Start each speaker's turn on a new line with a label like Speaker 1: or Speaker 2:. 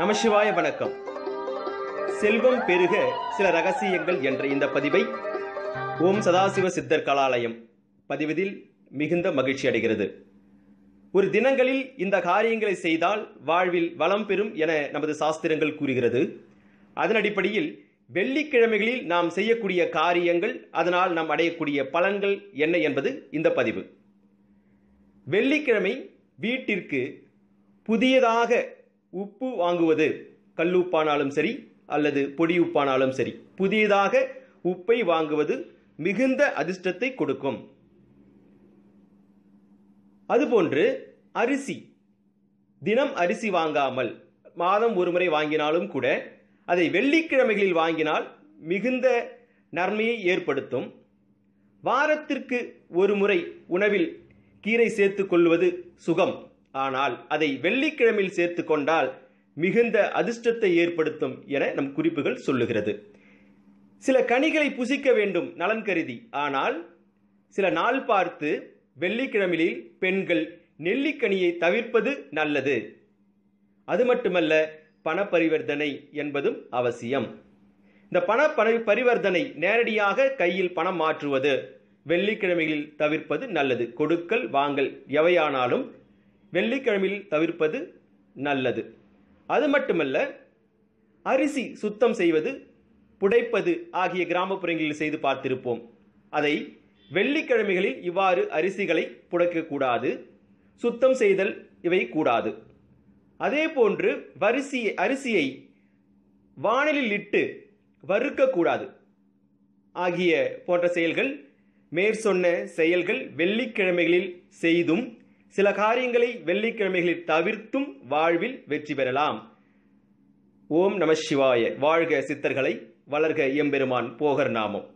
Speaker 1: நமசிவாய வணக்கம். செல்வம் பெருக சில ரகசியங்கள் என்ற இந்த பதிவை ஓம் சதாசிவ சித்தர் கலாலயம் பதிவதில் மிகுந்த மகிழ்ச்சி அடைகிறது. ஒரு தினங்களில் இந்த காரியங்களை செய்தால் வாழ்வில் வளம் பெறும் என நமது சாஸ்திரங்கள் கூறுகிறது. அதன் அடிப்படையில் வெள்ளிக்கிழமைகளில் நாம் செய்யக்கூடிய காரியங்கள் அதனால் நாம் அடையக்கூடிய பலன்கள் என்ன என்பது இந்த பதிவு. வெள்ளிக்கிழமை வீட்டிற்கு புதியதாக உப்பு வாங்குவது கல்லுப்பானாலும் சரி அல்லது பொடி உப்பானாலும் சரி. புதியதாக உப்பை வாங்குவது மிகுந்த அதிர்ஷ்டத்தை கொடுக்கும். அதுபோன்று அரிசி. தினம் அரிசி வாங்காமல் மாதம் ஒரு முறை வாங்கினாலும் கூட அதை வெள்ளிக்கிழமைகளில் வாங்கினால் மிகுந்த நன்மையை ஏற்படுத்தும். வாரத்திற்கு ஒரு முறை உணவில் கீரை சேர்த்து கொள்வது சுகம். ஆனால் அதை வெள்ளிக்கிழமையில் சேர்த்து கொண்டால் மிகுந்த அதிர்ஷ்டத்தை ஏற்படுத்தும் என நம் குறிப்புகள் சொல்லுகிறது. சில கனிகளை புசிக்க வேண்டும் நலன் கருதி. ஆனால் சில நாள் பார்த்து வெள்ளிக்கிழமையில் பெண்கள் நெல்லிக்கனியை தவிர்ப்பது நல்லது. அது மட்டுமல்ல பண பரிவர்த்தனை என்பதும் அவசியம். இந்த பண பரி- பரிவர்த்தனை நேரடியாக கையில் பணம் மாற்றுவது வெள்ளிக்கிழமையில் தவிர்ப்பது நல்லது. கொடுக்கல் வாங்கல் எவையானாலும் வெள்ளிக்கிழமையில் தவிர்ப்பது நல்லது. அது மட்டுமல்ல அரிசி சுத்தம் செய்வது புடைப்பது ஆகிய கிராமப்புறங்களில் செய்து பார்த்திருப்போம். அதை வெள்ளிக்கிழமைகளில் இவ்வாறு அரிசிகளை புடைக்கக்கூடாது சுத்தம் செய்தல் இவை கூடாது. அதே போன்று வரிசி அரிசியை வானலில் இட்டு வறுக்கக்கூடாது. ஆகிய போன்ற செயல்கள் மேற்சொன்ன செயல்கள் வெள்ளிக்கிழமைகளில் செய்தும் சில காரியங்களை வெள்ளிக்கிழமைகளில் தவிர்த்தும் வாழ்வில் வெற்றி பெறலாம். ஓம் நம சிவாய. வாழ்க சித்தர்களை வளர்க எம்பெருமான் போகர் நாமம்.